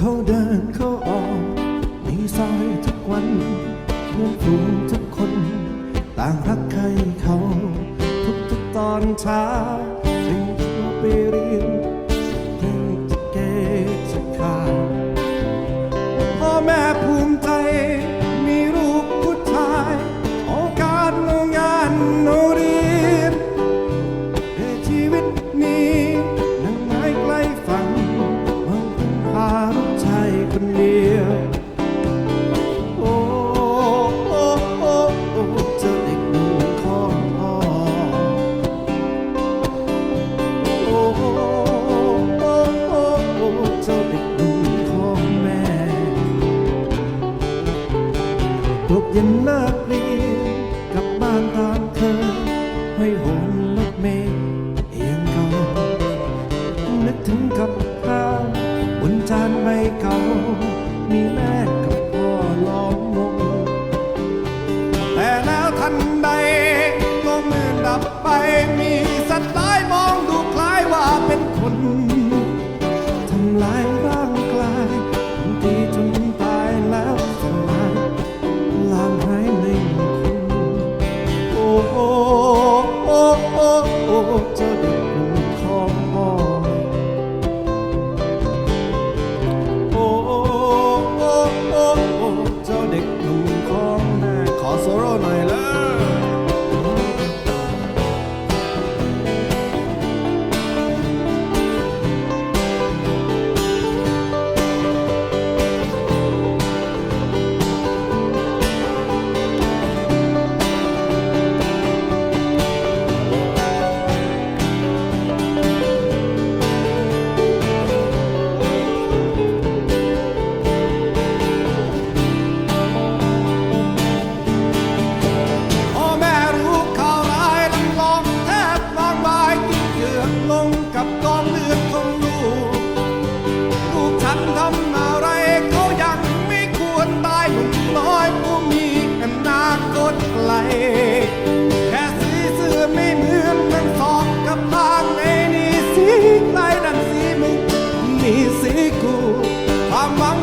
เขาเดินเขาออกมีซอยทุกวันเพื่อนฝูงทุกคน ต่างรักใครเขา ทุกทุกตอนเช้า ย็นเลิกเรียนกลับบ้านตามเคยห้อยหงรถเมล์เอียงเก่านึกถึงกับข้าวบนจานใบเก่า มีแม่กับพ่อล้อมวงแต่แล้วทันใดก็มือดับไปมีสัตว์ร้ายมองดูคล้ายว่าเป็นคนทำลาย my